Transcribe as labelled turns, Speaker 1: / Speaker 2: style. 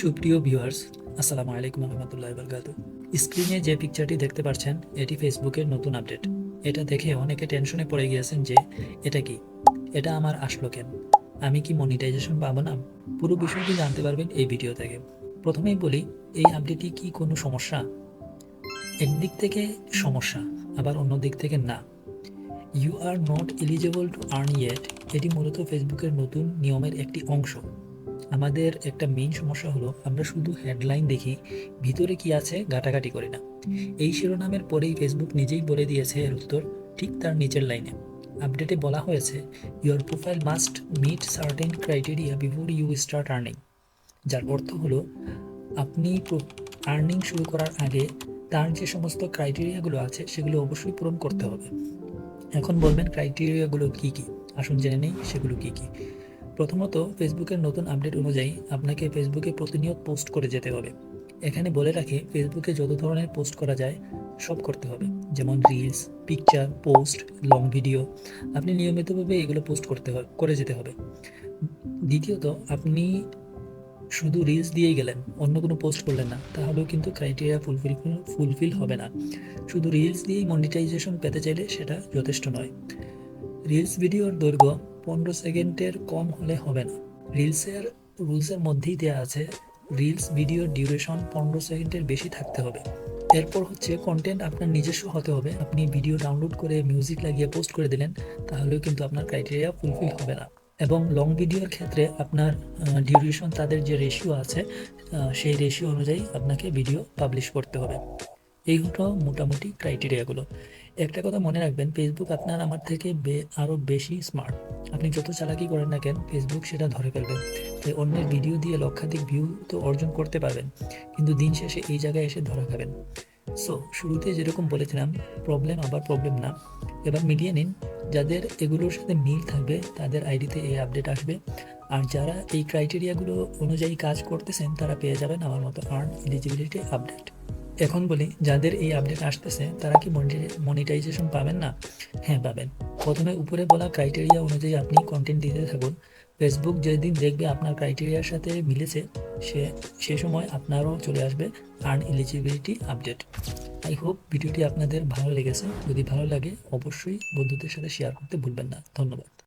Speaker 1: সুপ্রিয় ভিউয়ার্স, আসসালামু আলাইকুম রহমতুল্লাহ বরকাত স্ক্রিনে যে পিকচারটি দেখতে পাচ্ছেন এটি ফেসবুকের নতুন আপডেট এটা দেখে অনেকে টেনশনে পড়ে গিয়েছেন যে, এটা কি? এটা আমার আসলো কেন? আমি কি মনিটাইজেশন পাবো না? পুরো বিষয়টি জানতে পারবেন এই ভিডিও থেকে। প্রথমেই বলি, এই আপডেটটি কি কোনো সমস্যা? একদিক থেকে সমস্যা, আবার অন্য দিক থেকে না। You are not eligible to earn yet এটি মূলত ফেসবুকের নতুন নিয়মের একটি অংশ। আমাদের একটা মেইন সমস্যা হলো, আমরা শুধু হেডলাইন দেখি, ভিতরে কি আছে ঘাটাঘাটি করি না। এই শিরোনামের পরেই ফেসবুক নিজেই বলে দিয়েছে এর উত্তর, ঠিক তার নিচের লাইনে আপডেটে বলা হয়েছে your profile must meet certain criteria before you start earning যার অর্থ হলো, আপনি আর্নিং শুরু করার আগে তার যে সমস্ত ক্রাইটেরিয়াগুলো আছে, সেগুলো অবশ্যই পূরণ করতে হবে। এখন বলবেন ক্রাইটেরিয়াগুলো কি কি? আসুন জেনে নেই, সেগুলো কি কি? প্রথমত ফেসবুকের নতুন আপডেট অনুযায়ী আপনাকে ফেসবুকে প্রতিনিয়ত পোস্ট করে যেতে হবে। এখানে বলে রাখে ফেসবুকে যত ধরনের পোস্ট করা যায়, সব করতে হবে। যেমন reels picture post long video আপনি নিয়মিতভাবে এগুলো পোস্ট করতে হবে করে যেতে হবে। দ্বিতীয়ত, আপনি শুধু রিলস দিয়েই গেলেন, অন্য কোনো পোস্ট করলেন না, তাহলেও কিন্তু ক্রাইটেরিয়া ফুলফিল ফুলফিল হবে না। শুধু রিলস দিয়েই মনিটাইজেশন পেতে চাইলে সেটা যথেষ্ট নয়। রিলস ভিডিওর দৈর্ঘ্য পনেরো সেকেন্ডের কম হলে হবে না। রিলসের, রুলসের মধ্যেই দেওয়া আছে, রিলস ভিডিওর ডিউরেশন পনেরো সেকেন্ডের বেশি থাকতে হবে। এরপর হচ্ছে কন্টেন্ট আপনার নিজস্ব হতে হবে। আপনি ভিডিও ডাউনলোড করে মিউজিক লাগিয়ে পোস্ট করে দিলেন, তাহলেও কিন্তু আপনার ক্রাইটেরিয়া ফুলফিল হবে না। এবং লং ভিডিওর ক্ষেত্রে আপনার ডিউরেশন তাদের যে রেশিও আছে সেই রেশিও অনুযায়ী আপনাকে ভিডিও পাবলিশ করতে হবে। এই মোটামুটি ক্রাইটেরিয়াগুলো একটা কথা মনে রাখবেন ফেসবুক আপনার আমার থেকে আরও বেশি স্মার্ট আপনি যত চালাকি করেন না কেন ফেসবুক সেটা ধরে ফেলবেন। তাই অন্যের ভিডিও দিয়ে লক্ষাধিক ভিউ তো অর্জন করতে পারবেন, কিন্তু দিন শেষে এই জায়গায় এসে ধরা খাবেন। সো শুরুতে যেরকম বলেছিলাম প্রবলেম আবার প্রবলেম না। এবার মিলিয়ে নিন, যাদের এগুলোর সাথে মিল থাকবে, তাদের আইডিতে এই আপডেট আসবে। আর যারা এই ক্রাইটেরিয়াগুলো অনুযায়ী কাজ করতেছেন, তারা পেয়ে যাবেন আমার মতো আর্ন এলিজিবিলিটি আপডেট এখন বলি, যাদের এই আপডেট আসতেছে, তারা কি মনিটাইজেশন পাবেন না? হ্যাঁ পাবেন। প্রথমে উপরে বলা ক্রাইটেরিয়া অনুযায়ী আপনি কন্টেন্ট দিতে থাকুন। ফেসবুক যেদিন দেখবে আপনার ক্রাইটেরিয়ার সাথে মিলেছে, সে সে সময় আপনারও চলে আসবে earn eligibility update I hope ভিডিওটি আপনাদের ভালো লেগেছে। যদি ভালো লাগে, অবশ্যই বন্ধুদের সাথে শেয়ার করতে ভুলবেন না। ধন্যবাদ।